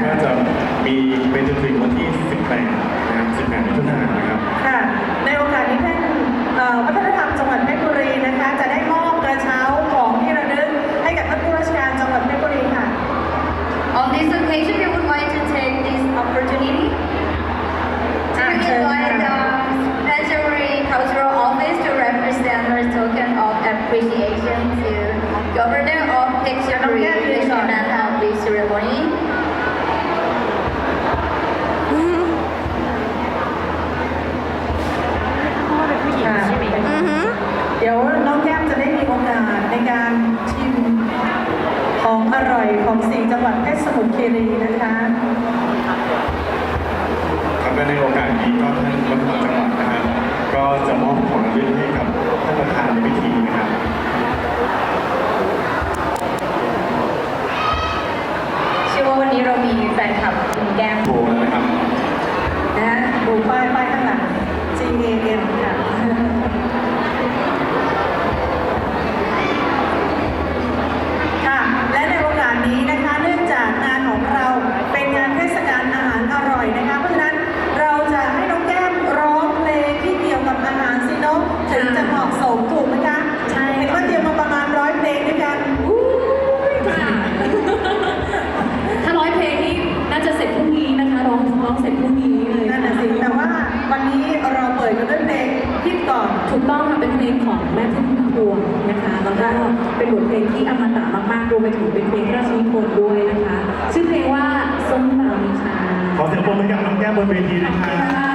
นะครับ18มิถุนายนนะครับ ค่ะ ในโอกาสนี้ท่านเอ่อวัฒนธรรมจังหวัดเพชรบุรีนะคะ จะได้มอบกระเช้าของที่ระลึกให้กับท่านผู้ราชการจังหวัดเพชรบุรีค่ะ On this occasion, we would like to take this opportunity to Ah, sure. invite the Treasury Cultural Office to represent our token of appreciation to Governor of Picture Yeah, yeah, National of this ceremony. ค่ะ อือหือ เดี๋ยวน้องแก้มจะได้มีโอกาสในการชิมของอร่อยของสีจังหวัดเพชรสมุทรคีรีนะคะ ครับและในโอกาสนี้ก็ท่านรัฐมนตรีจังหวัดนะครับ ก็จะมอบของรางวัลให้กับท่านประธานในพิธีนะครับ เชื่อว่าวันนี้เรามีแฟนคลับคุณแก้ม โบนะครับ นะดูป้ายป้ายข้างหลัง G A M ค่ะ ค่ะ และในโอกาสนี้นะคะ เนื่องจากงานของเราเป็นงานเทศกาลอาหารอร่อยนะคะ เพราะฉะนั้นเราจะให้น้องแก้มร้องเพลงที่เกี่ยวกับอาหารสิเนกถึงจะเหมาะสมถูกไหมคะ ใช่ เห็นว่าเตรียมมาประมาณร้อยเพลงด้วยกัน ค่ะถ้าร้อยเพลงนี่น่าจะเสร็จพรุ่งนี้นะคะร้องร้องเสร็จพรุ่งนี้เลย นั่นน่ะสิแต่ว่าวันนี้เราเปิดกันด้วยเพลงฮิตก่อน ถูกต้องค่ะเป็นเพลงของแม่พึ่งพุ่มพวงนะคะแล้วก็เป็นบทเพลงที่ อมตะมากๆรวมไปถึงเป็นเพลงพระราชนิพนธ์ด้วยนะคะ ชื่อเพลงว่าส้มตำค่ะขอเสียงปรบมือให้กับน้องแก้มบนเวทีนะครั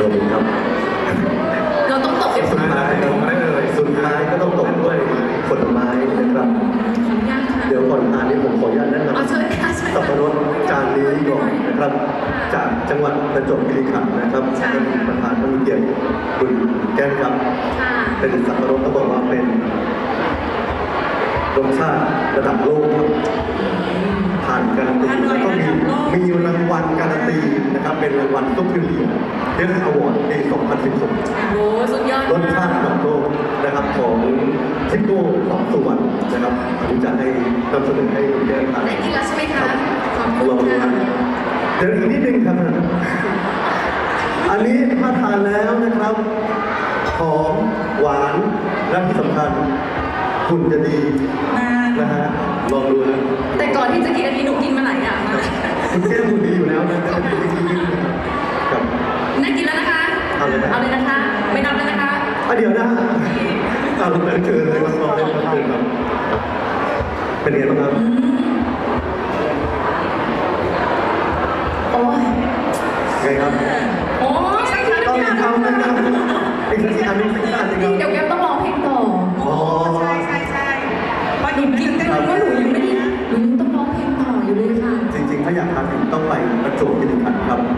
สวัสดีครับเราต้องตกเป็นสุดท้ายลงได้เลยสุดท้ายก็ต้องตกด้วยผลไม้นะครับขออนุญาตค่ะเดี๋ยวก่อนทานนี้ผมขออนุญาตแนะนเอาเชิญค่ะเชิญำสับปะรดจานนี้ก่อนนะครับ จากจังหวัดประจวบคีรีขันธ์นะครับท่านประธานท่านผู้เกียรติคุณแก้มครับค่ะเป็นสับปะรดเขาบอกว่าเป็นรสชาติระดับโลกครับผ่านการันตีแล้วก็มีมีรางวัลการันตีนะครับ เป็นรางวัลซุปเปอร์เลีย เดสอวอร์ดปี 2016 โอ้สุดยอดรสชาติกับโลกนะครับของทิโก้ของสุวรรณนะครับผมจะให้นำเสนอให้คุณแก้ทานได้กินแล้วใช่ไหมคะขอบลคุองณดูค่ะนะเดี๋ยวอีกนิดนึงครับ อันนี้ถ้าทานแล้วนะครับ หอมหวานและที่สำคัญคุณจะดีมานะฮะลองดูนะ แต่ก่อนที่จะกินอันนี้หนูกินมาหลายอย่างมาก คุณแก้คุณดีอยู่แล้วนะจะเป็นที่ดีครับ น่ากินแล้วนะคะ เอาเลยนะ เอาเลยนะคะ ไม่นับแล้วนะคะอะเดี๋ยวนะเอาลูกนั้นเชิญเลยมาลองเลยครับเชิญครับเป็นไงบ้างครับโอ้ยไงครับโอ้ยต้องทำนะครับอีกสักทีอันนี้สักทีอันหนึงครับเดี๋ยวแก้มต้องร้องเพลงต่ออ๋อใช่ใช่ใช่พอหนูอิ่มกินเต้นเพราะว่าหนูยังไม่ได้หนูยังต้องร้องเพลงต่ออยู่เลยค่ะ จริงๆ ถ้าอยากทานถึงต้องไปประจวบคีรีขันธ์ครับอ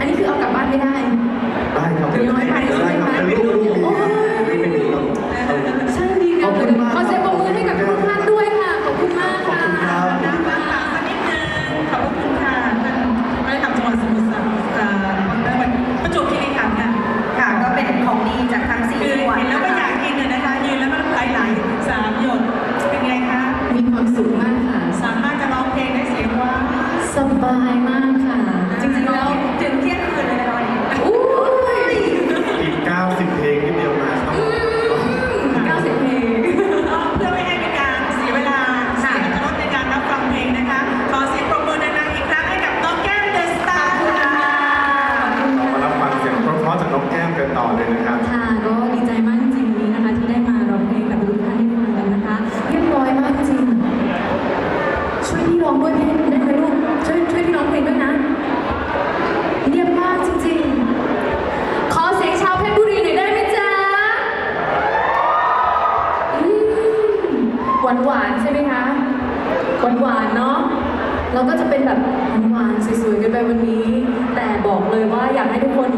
ันนี้คือเอากลับบ้ากให้ทุกคน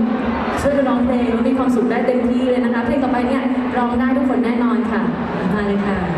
ช่วยกันร้องเพลงแล้วมีความสุขได้เต็มที่เลยนะคะ เพลงต่อไปเนี่ยร้องได้ทุกคนแน่นอนค่ะมาเลยค่ะ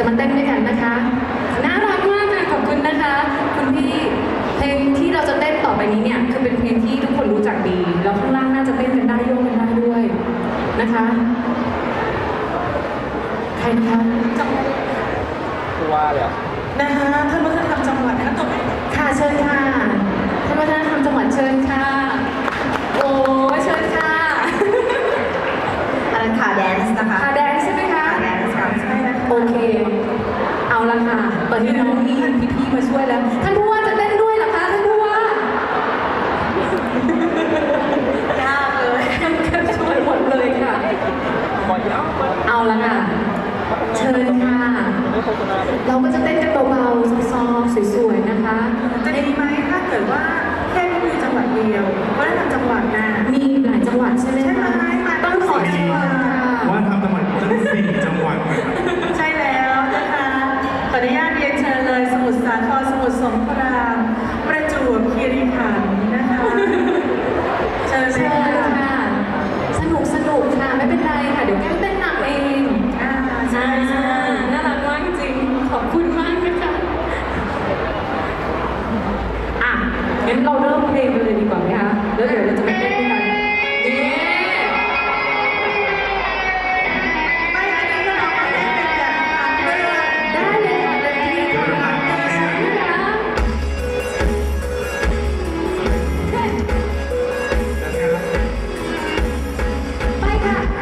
จะมาเต้นด้วยกันนะคะน่ารักมากเลยขอบคุณนะคะ คุณพี่เพลงที่เราจะเต้นต่อไปนี้เนี่ยคือเป็นเพลงที่ทุกคนรู้จักดีแล้วข้างล่างน่าจะเต้นกันได้โยกกันได้ด้วยนะคะ ใครนะคะนะคะท่านวัฒนธรรมจังหวัดนะคะตบมือค่ะเชิญค่ะท่านวัฒนธรรมจังหวัดเชิญค่ะโอ้เชิญค่ะ อันนั้นขาแดนซ์นะคะ ค่ะแดนซ์ใช่ไหมคะ ขาแดนซ์ค่ะ ใช่นะคะ โอเค เอาละค่ะ ตอนนี้น้องมีพี่ๆมาช่วยแล้ว ท่านผู้ว่าจะเต้นด้วยเหรอคะท่านผู้ว่ายากเลยช่วยหมดเลยค่ะ เอาละค่ะ เชิญค่ะ เราก็จะเต้นกันเบาๆซอฟๆสวยๆนะคะ จะดีไหมถ้าเกิดว่าแค่ไม่มีจังหวัดเดียววัฒนธรรมจังหวัดน่ะมีหลายจังหวัดใช่ไหมใช่ไหมคะมาต้องขอสี่เชิจังหวัญดค่ะ ว่าทำจังหวัดตั้งสี่จังหวัดนะครับ Yeah.